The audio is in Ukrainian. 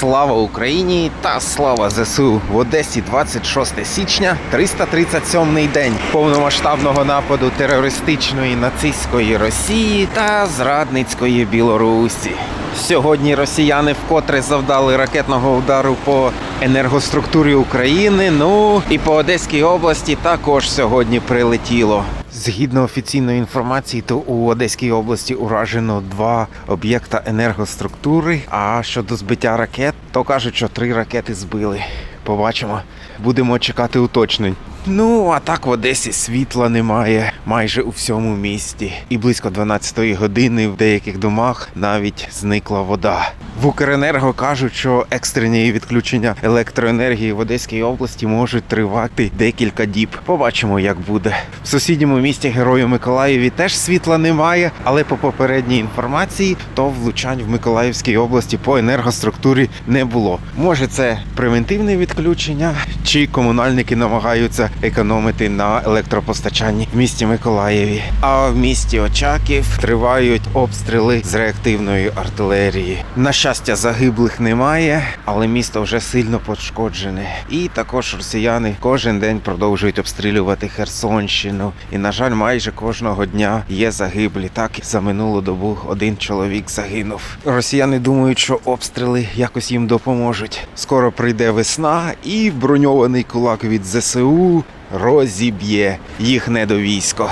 Слава Україні та слава ЗСУ в Одесі 26 січня, 337-й день повномасштабного нападу терористичної нацистської Росії та зрадницької Білорусі. Сьогодні росіяни вкотре завдали ракетного удару по енергоструктурі України. Ну і по Одеській області також сьогодні прилетіло. Згідно офіційної інформації, то у Одеській області уражено два об'єкта енергоструктури. А щодо збиття ракет, то кажуть, що три ракети збили. Побачимо. Будемо чекати уточнень. Ну, а так в Одесі світла немає майже у всьому місті. І близько 12-ї години в деяких домах навіть зникла вода. В Укренерго кажуть, що екстрені відключення електроенергії в Одеській області можуть тривати декілька діб. Побачимо, як буде. В сусідньому місті Герою Миколаєві теж світла немає, але по попередній інформації, то влучань в Миколаївській області по енергоструктурі не було. Може, це превентивне відключення, чи комунальники намагаються економити на електропостачанні в місті Миколаєві. А в місті Очаків тривають обстріли з реактивної артилерії. На щастя, загиблих немає, але місто вже сильно пошкоджене. І також росіяни кожен день продовжують обстрілювати Херсонщину. І, на жаль, майже кожного дня є загиблі. Так за минулу добу один чоловік загинув. Росіяни думають, що обстріли якось їм допоможуть. Скоро прийде весна, і броньований кулак від ЗСУ розіб'є їх недовійсько.